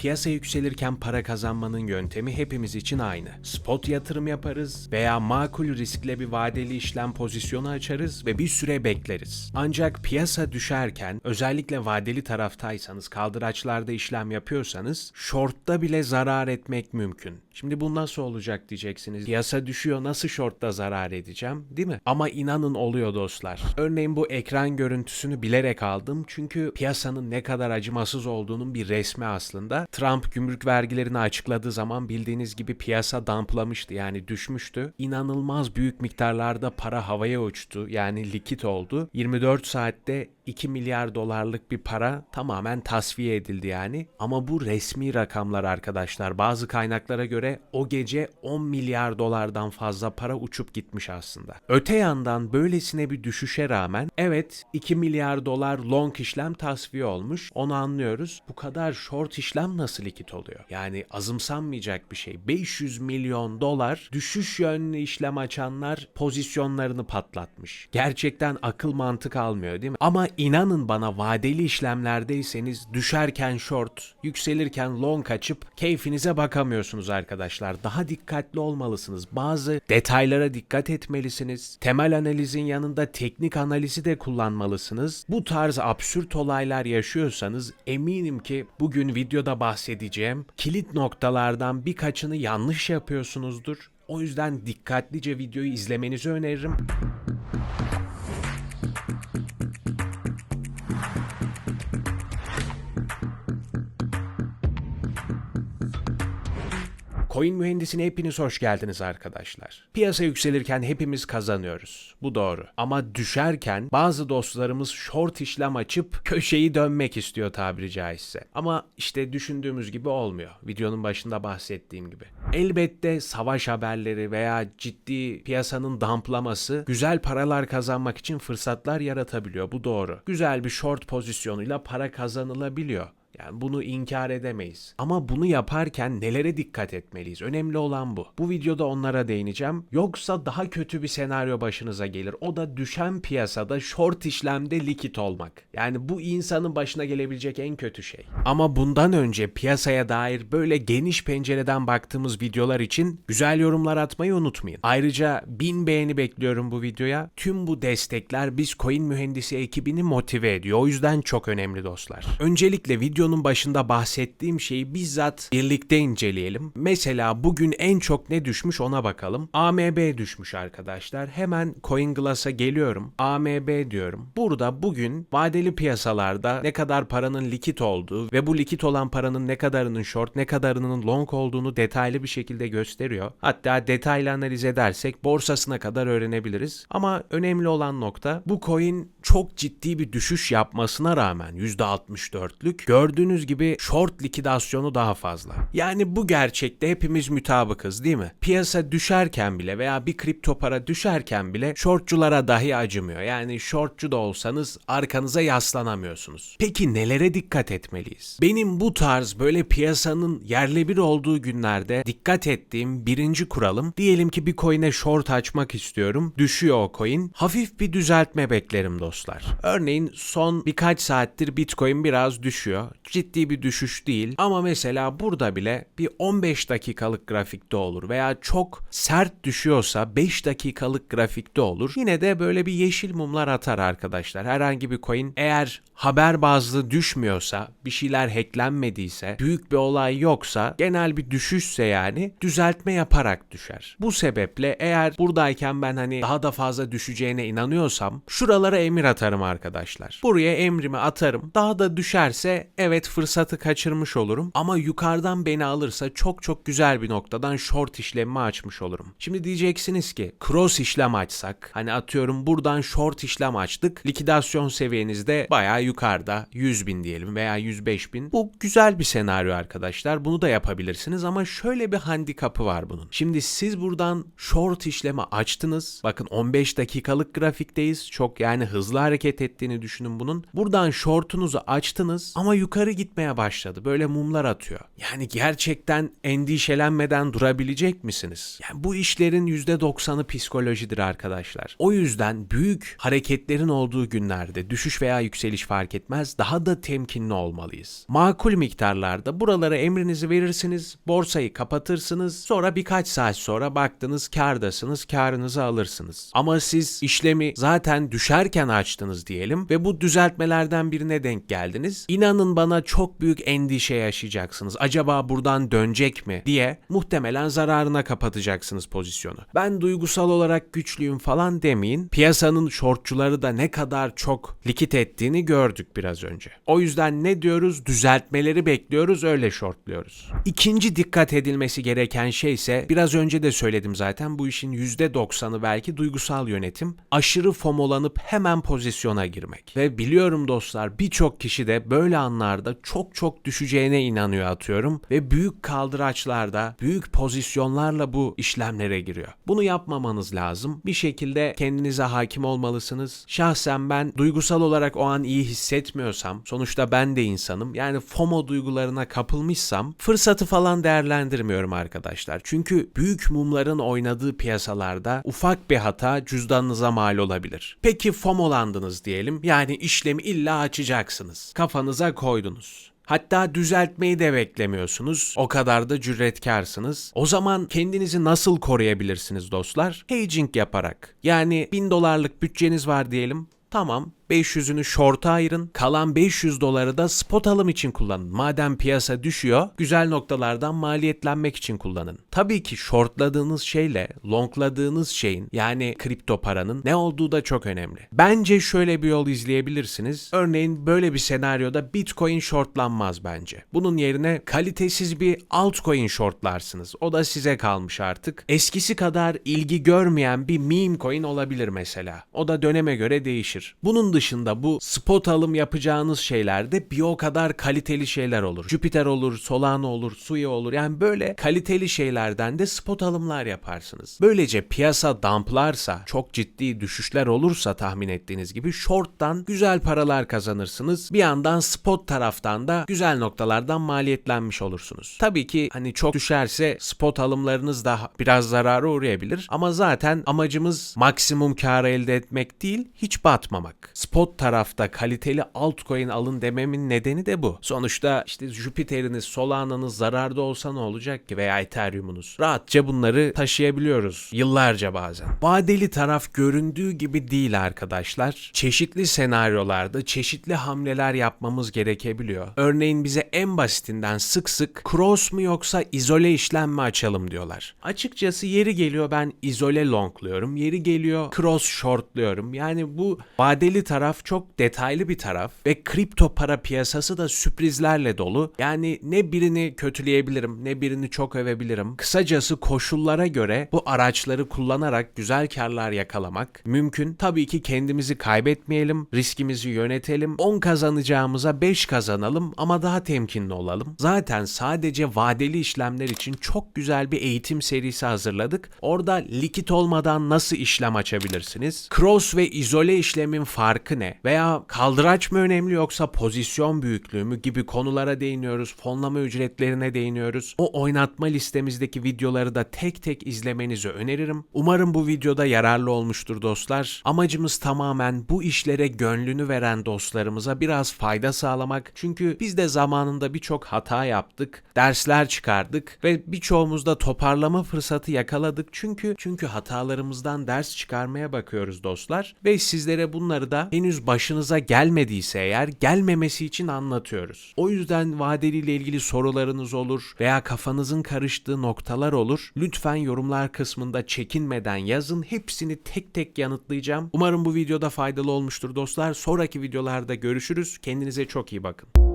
Piyasa yükselirken para kazanmanın yöntemi hepimiz için aynı. Spot yatırım yaparız veya makul riskle bir vadeli işlem pozisyonu açarız ve bir süre bekleriz. Ancak piyasa düşerken özellikle vadeli taraftaysanız, kaldıraçlarda işlem yapıyorsanız shortta bile zarar etmek mümkün. Şimdi bu nasıl olacak diyeceksiniz. Piyasa düşüyor nasıl shortta zarar edeceğim değil mi? Ama inanın oluyor dostlar. Örneğin bu ekran görüntüsünü bilerek aldım çünkü piyasanın ne kadar acımasız olduğunun bir resmi aslında. Trump gümrük vergilerini açıkladığı zaman bildiğiniz gibi piyasa damplamıştı yani düşmüştü. İnanılmaz büyük miktarlarda para havaya uçtu yani likit oldu. 24 saatte 2 milyar dolarlık bir para tamamen tasfiye edildi yani. Ama bu resmi rakamlar arkadaşlar. Bazı kaynaklara göre o gece 10 milyar dolardan fazla para uçup gitmiş aslında. Öte yandan böylesine bir düşüşe rağmen evet 2 milyar dolar long işlem tasfiye olmuş. Onu anlıyoruz. Bu kadar short işlem nasıl likit oluyor? Yani azımsanmayacak bir şey. 500 milyon dolar düşüş yönlü işlem açanlar pozisyonlarını patlatmış. Gerçekten akıl mantık almıyor değil mi? Ama inanın bana vadeli işlemlerdeyseniz düşerken short, yükselirken long açıp keyfinize bakamıyorsunuz arkadaşlar. Daha dikkatli olmalısınız. Bazı detaylara dikkat etmelisiniz. Temel analizin yanında teknik analizi de kullanmalısınız. Bu tarz absürt olaylar yaşıyorsanız eminim ki bugün videoda bahsedeceğim kilit noktalardan birkaçını yanlış yapıyorsunuzdur. O yüzden dikkatlice videoyu izlemenizi öneririm. Coin mühendisine hepiniz hoş geldiniz arkadaşlar. Piyasa yükselirken hepimiz kazanıyoruz. Bu doğru. Ama düşerken bazı dostlarımız short işlem açıp köşeyi dönmek istiyor tabiri caizse. Ama işte düşündüğümüz gibi olmuyor. Videonun başında bahsettiğim gibi. Elbette savaş haberleri veya ciddi piyasanın damplaması güzel paralar kazanmak için fırsatlar yaratabiliyor. Bu doğru. Güzel bir short pozisyonuyla para kazanılabiliyor. Yani bunu inkar edemeyiz. Ama bunu yaparken nelere dikkat etmeliyiz? Önemli olan bu. Bu videoda onlara değineceğim. Yoksa daha kötü bir senaryo başınıza gelir. O da düşen piyasada short işlemde likit olmak. Yani bu insanın başına gelebilecek en kötü şey. Ama bundan önce piyasaya dair böyle geniş pencereden baktığımız videolar için güzel yorumlar atmayı unutmayın. Ayrıca 1000 beğeni bekliyorum bu videoya. Tüm bu destekler biz coin mühendisi ekibini motive ediyor. O yüzden çok önemli dostlar. Öncelikle videonun başında bahsettiğim şeyi bizzat birlikte inceleyelim. Mesela bugün en çok ne düşmüş ona bakalım. AMB düşmüş arkadaşlar. Hemen CoinGlass'a geliyorum. AMB diyorum. Burada bugün vadeli piyasalarda ne kadar paranın likit olduğu ve bu likit olan paranın ne kadarının short ne kadarının long olduğunu detaylı bir şekilde gösteriyor. Hatta detaylı analiz edersek borsasına kadar öğrenebiliriz. Ama önemli olan nokta bu coin çok ciddi bir düşüş yapmasına rağmen %64'lük gördüğünüz gibi short likidasyonu daha fazla. Yani bu gerçekte hepimiz mütabıkız değil mi? Piyasa düşerken bile veya bir kripto para düşerken bile shortçulara dahi acımıyor. Yani shortçu da olsanız arkanıza yaslanamıyorsunuz. Peki nelere dikkat etmeliyiz? Benim bu tarz böyle piyasanın yerle bir olduğu günlerde dikkat ettiğim birinci kuralım diyelim ki bir coin'e short açmak istiyorum. Düşüyor o coin. Hafif bir düzeltme beklerim dostlar. Örneğin son birkaç saattir Bitcoin biraz düşüyor. Ciddi bir düşüş değil ama mesela burada bile bir 15 dakikalık grafikte olur veya çok sert düşüyorsa 5 dakikalık grafikte olur. Yine de böyle bir yeşil mumlar atar arkadaşlar. Herhangi bir coin eğer haber bazlı düşmüyorsa, bir şeyler hacklenmediyse, büyük bir olay yoksa, genel bir düşüşse yani düzeltme yaparak düşer. Bu sebeple eğer buradayken ben hani daha da fazla düşeceğine inanıyorsam şuralara emir atarım arkadaşlar. Buraya emrimi atarım. Daha da düşerse evet fırsatı kaçırmış olurum ama yukarıdan beni alırsa çok çok güzel bir noktadan short işlemimi açmış olurum. Şimdi diyeceksiniz ki cross işlem açsak hani atıyorum buradan short işlem açtık. Likidasyon seviyenizde bayağı yukarıda 100 bin diyelim veya 105 bin. Bu güzel bir senaryo arkadaşlar. Bunu da yapabilirsiniz ama şöyle bir handikapı var bunun. Şimdi siz buradan short işlemi açtınız. Bakın 15 dakikalık grafikteyiz. Çok yani hızlı hareket ettiğini düşünün bunun. Buradan shortunuzu açtınız ama yukarı yukarı gitmeye başladı. Böyle mumlar atıyor. Yani gerçekten endişelenmeden durabilecek misiniz? Yani bu işlerin %90'ı psikolojidir arkadaşlar. O yüzden büyük hareketlerin olduğu günlerde düşüş veya yükseliş fark etmez daha da temkinli olmalıyız. Makul miktarlarda buralara emrinizi verirsiniz, borsayı kapatırsınız, sonra birkaç saat sonra baktınız kardasınız, karınızı alırsınız. Ama siz işlemi zaten düşerken açtınız diyelim ve bu düzeltmelerden birine denk geldiniz. İnanın bana çok büyük endişe yaşayacaksınız. Acaba buradan dönecek mi diye muhtemelen zararına kapatacaksınız pozisyonu. Ben duygusal olarak güçlüyüm falan demeyin. Piyasanın şortçuları da ne kadar çok likit ettiğini gördük biraz önce. O yüzden ne diyoruz? Düzeltmeleri bekliyoruz, öyle shortluyoruz. İkinci dikkat edilmesi gereken şey ise biraz önce de söyledim zaten bu işin %90'ı belki duygusal yönetim. Aşırı fomolanıp hemen pozisyona girmek. Ve biliyorum dostlar birçok kişi de böyle anlarda çok çok düşeceğine inanıyor atıyorum ve büyük kaldıraçlarda, büyük pozisyonlarla bu işlemlere giriyor. Bunu yapmamanız lazım. Bir şekilde kendinize hakim olmalısınız. Şahsen ben duygusal olarak o an iyi hissetmiyorsam, sonuçta ben de insanım. Yani FOMO duygularına kapılmışsam fırsatı falan değerlendirmiyorum arkadaşlar. Çünkü büyük mumların oynadığı piyasalarda ufak bir hata cüzdanınıza mal olabilir. Peki FOMOlandınız diyelim. Yani işlemi illa açacaksınız. Kafanıza koydunuz. Hatta düzeltmeyi de beklemiyorsunuz. O kadar da cüretkarsınız. O zaman kendinizi nasıl koruyabilirsiniz dostlar? Hedging yaparak. Yani 1000 dolarlık bütçeniz var diyelim. Tamam 500'ünü short'a ayırın. Kalan 500 doları da spot alım için kullanın. Madem piyasa düşüyor, güzel noktalardan maliyetlenmek için kullanın. Tabii ki shortladığınız şeyle longladığınız şeyin yani kripto paranın ne olduğu da çok önemli. Bence şöyle bir yol izleyebilirsiniz. Örneğin böyle bir senaryoda Bitcoin shortlanmaz bence. Bunun yerine kalitesiz bir altcoin shortlarsınız. O da size kalmış artık. Eskisi kadar ilgi görmeyen bir meme coin olabilir mesela. O da döneme göre değişir. Bunun dışında bu spot alım yapacağınız şeylerde bir o kadar kaliteli şeyler olur. Jupiter olur, Solana olur, Suya olur. Yani böyle kaliteli şeylerden de spot alımlar yaparsınız. Böylece piyasa dumplarsa, çok ciddi düşüşler olursa tahmin ettiğiniz gibi short'tan güzel paralar kazanırsınız. Bir yandan spot taraftan da güzel noktalardan maliyetlenmiş olursunuz. Tabii ki hani çok düşerse spot alımlarınız da biraz zarara uğrayabilir ama zaten amacımız maksimum kar elde etmek değil, hiç batmamak. Spot tarafta kaliteli altcoin alın dememin nedeni de bu. Sonuçta işte Jupiter'iniz, Solana'nız zararda olsa ne olacak ki veya Ethereum'unuz. Rahatça bunları taşıyabiliyoruz yıllarca bazen. Vadeli taraf göründüğü gibi değil arkadaşlar. Çeşitli senaryolarda çeşitli hamleler yapmamız gerekebiliyor. Örneğin bize en basitinden sık sık cross mu yoksa izole işlem mi açalım diyorlar. Açıkçası yeri geliyor ben izole longluyorum. Yeri geliyor cross shortluyorum. Yani bu vadeli taraf çok detaylı bir taraf ve kripto para piyasası da sürprizlerle dolu. Yani ne birini kötüleyebilirim ne birini çok övebilirim. Kısacası koşullara göre bu araçları kullanarak güzel karlar yakalamak mümkün. Tabii ki kendimizi kaybetmeyelim, riskimizi yönetelim. 10 kazanacağımıza 5 kazanalım ama daha temkinli olalım. Zaten sadece vadeli işlemler için çok güzel bir eğitim serisi hazırladık. Orada likit olmadan nasıl işlem açabilirsiniz? Cross ve izole işlemin farkı ne? Veya kaldıraç mı önemli yoksa pozisyon büyüklüğü mü gibi konulara değiniyoruz. Fonlama ücretlerine değiniyoruz. O oynatma listemizdeki videoları da tek tek izlemenizi öneririm. Umarım bu videoda yararlı olmuştur dostlar. Amacımız tamamen bu işlere gönlünü veren dostlarımıza biraz fayda sağlamak. Çünkü biz de zamanında birçok hata yaptık, dersler çıkardık ve birçoğumuz da toparlama fırsatı yakaladık. Çünkü çünkü hatalarımızdan ders çıkarmaya bakıyoruz dostlar ve sizlere bunları da henüz başınıza gelmediyse eğer gelmemesi için anlatıyoruz. O yüzden vadeliyle ilgili sorularınız olur veya kafanızın karıştığı noktalar olur. Lütfen yorumlar kısmında çekinmeden yazın. Hepsini tek tek yanıtlayacağım. Umarım bu videoda faydalı olmuştur dostlar. Sonraki videolarda görüşürüz. Kendinize çok iyi bakın.